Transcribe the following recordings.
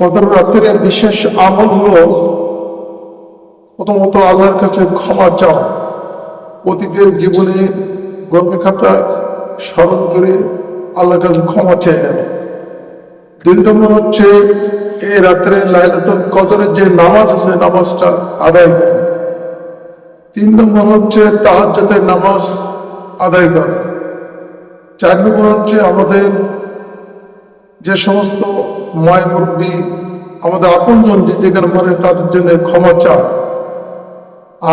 কদর বিশেষ আমল হলো প্রথমত আল্লাহর কাছে ক্ষমা চাও অতীতের জীবনে গর্বে খাতা স্মরণ করে আল্লাহর কাছে ক্ষমা চেয়ে দুই নম্বর হচ্ছে এই রাত্রে লাইলাতুল কদরের যে নামাজ আছে, নামাজটা আদায় করে। তিন নম্বর হচ্ছে তাহাজ্জতের নামাজ আদায় করা। চার নম্বর হচ্ছে আমাদের যে সমস্ত মায় মুরব্বী আমাদের আপনজন যে যেখানে মরে তাদের জন্য ক্ষমা চাও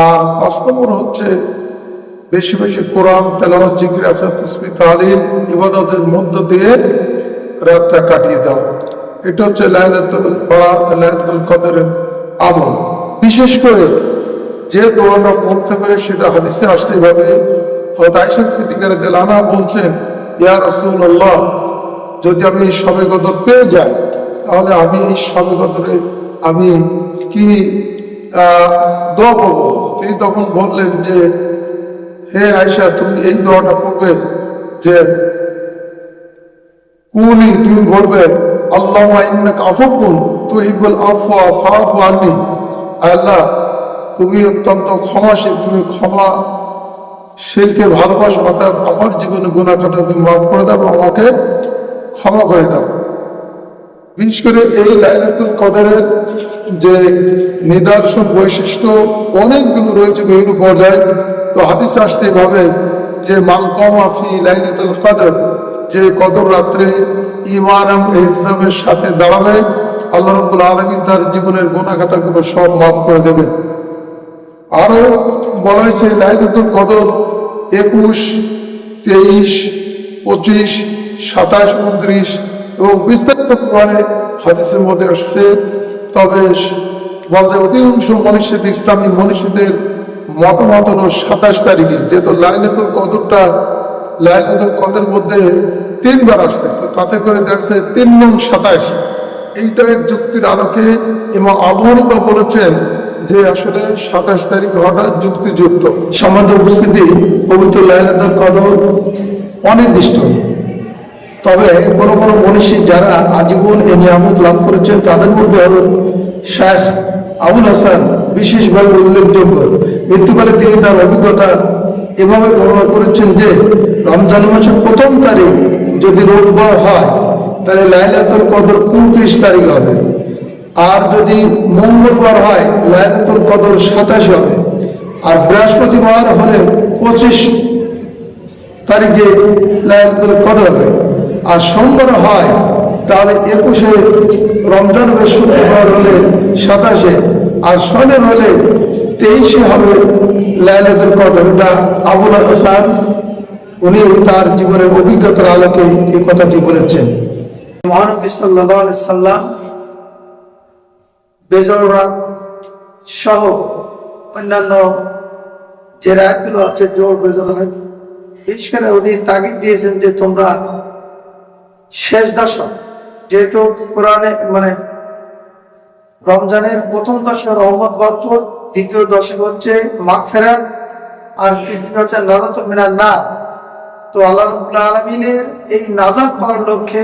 আর পাঁচ নম্বর হচ্ছে বেশি বেশি কোরআন, তেলাওয়াত, জিকির, আসার তসবি তালিম, ইবাদতের মধ্য দিয়ে রাতটা কাটিয়ে দাও। এটা হচ্ছে লাইলাতুল লাইলাতুল কদরের আমল। বিশেষ করে যে দোয়াটা পড়তে হবে সেটা হাদিসে আসছে এভাবে। আয়সা সিদ্দিকার দেলানা বলছেন, ইয়া রাসূলুল্লাহ যদি আমি সবে কদর পেয়ে যাই, তাহলে আমি এই সবে কদরে আমি কি দোয়া করব? তিনি তখন বললেন যে, হে আয়সা তুমি এই দোয়াটা পড়বে যে, কুলি, তুমি বলবে আল্লাহ আফুকুন তুহিবুল আফওয়া ফাফু আননি। আল্লাহ, তুমি অত্যন্ত ক্ষমাশীল, তুমি ক্ষমা শিলকে ভালোবাসো অর্থাৎ আমার জীবনে গুণা খাতা তুমি মাফ করে দেবো আমাকে ক্ষমা করে দাও। বিশেষ করে এই লাইলাতুল কদরের যে নিদর্শন বৈশিষ্ট্য অনেকগুলো রয়েছে বিভিন্ন পর্যায়ে। তো হাদিস আসছে এভাবে যে, মান কমাফি লাইলাতুল কদর যে কদর রাত্রে ইমান এবং ইহতিসামের সাথে দাঁড়াবে আল্লাহ রব্বুল আলমিন তার জীবনের গুণাখাতাগুলো সব মাফ করে দেবে। আরও বলা হয়েছে, লাইলাতুল কদর একুশ, তেইশ, পঁচিশ সাতাশ, উনত্রিশ এবং বিস্তারিত পরে হাদিসের মধ্যে আসছে, তবে বলা যায় অধিকাংশ মনীষীদের, ইসলামী মনীষীদের মতামত হলো সাতাশ তারিখে, যেহেতু লাইলাতুল কদরটা, লাইলাতুল কদরের মধ্যে তিনবার আসছে, তো তাতে করে দেখছে তিন নং সাতাশ। এইটার যুক্তির আলোকে এবং আবহাওয়া বলেছেন যে আসলে সাতাশ তারিখ হওয়াটা যুক্তিযুক্ত। সম্বন্ধ উপস্থিতি, পবিত্র লাইলাতুল কদর অনির্দিষ্ট। তবে কোন কোন মনীষী যারা আজীবন এ নিয়ামত লাভ করেছেন, তাদের মধ্যে হল শেখ আবুল হাসান, বিশেষভাবে উল্লেখযোগ্য। মৃত্যুকালে তিনি তার অভিজ্ঞতা এভাবে বর্ণনা করেছেন যে, রমজান মাসের প্রথম তারিখ যদি রোববার হয়, তাহলে লাইলাতুল কদর উনত্রিশ তারিখ হবে। আর যদি মঙ্গলবার হয়, লাইলাতুল কদর সাতাশ হবে। আর বৃহস্পতিবার হলে পঁচিশ তারিখে লাইলাতুল কদর হবে। আর সোমবার হয় তাহলে একুশে রমজান হবে, শুক্রবার হলে সাতাশে, আর শনিবার হলে তেইশে হবে লাইলাতুল কদর। আবুল হাসান, উনি তার জীবনের অভিজ্ঞতার আলোকে এই কথাটি বলেছেন। মহানবী সাল্লাম বেজর সহ অন্যান্য যে রায়গুলো আছে, জোর বেজর বিশেষ করে উনি তাগিদ দিয়েছেন যে তোমরা শেষ দশক, যেহেতু কোরআনে মানে রমজানের প্রথম দশক রহমত বরকত, দ্বিতীয় দশক হচ্ছে মাগফেরাত, আর তৃতীয় হচ্ছে নাজাত মিনার না তো আল্লাহ রাব্বুল আলামিনের এই নাজাত পাওয়ার লক্ষ্যে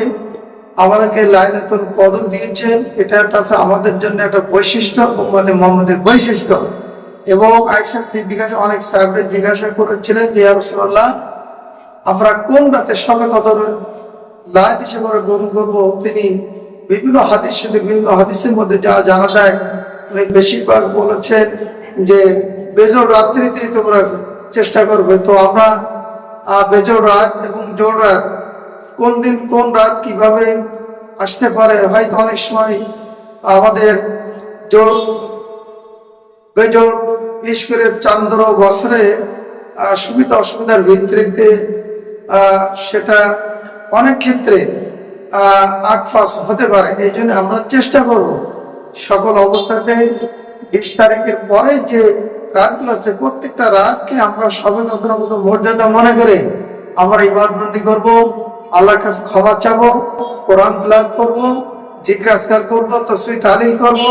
আমাদেরকে লাইলাতুল কদর দিয়েছেন। এটা একটা আছে আমাদের জন্য একটা বৈশিষ্ট্য, উম্মতে মোহাম্মদের বৈশিষ্ট্য। এবং আয়েশা সিদ্দিকা অনেক সাহেবরা জিজ্ঞাসা করেছিলেন যে আমরা কোন রাতে সবে কদর লাইত হিসেবে আমরা গ্রহণ করব তিনি বিভিন্ন হাদিস বিভিন্ন হাদিসের মধ্যে যা জানা যায় উনি বেশিরভাগ বলেছেন যে বেজর রাত্রিতে তোমরা চেষ্টা করবে। তো আমরা বেজর রাত এবং জোর রাত, কোন দিন কোন রাত কীভাবে আসতে পারে, হয়তো অনেক সময় আমাদের জোর, বেজর, বিশেষ করে চান্দ্র, বছরে সুবিধা অসুবিধার ভিত্তিতে সেটা অনেক ক্ষেত্রে আকফাস হতে পারে, এই জন্য আমরা চেষ্টা করব সকল অবস্থাতে বিশ তারিখের পরে যে রাতগুলো আছে, প্রত্যেকটা রাতকে আমরা সবে মতো মর্যাদা মনে করে আমরা ইবাদবন্দি করব, আল্লাহর কাছে ক্ষমা চাবো, কোরআন তেলাওয়াত করব জিজ্ঞাসা করব তসবি তালিল করব।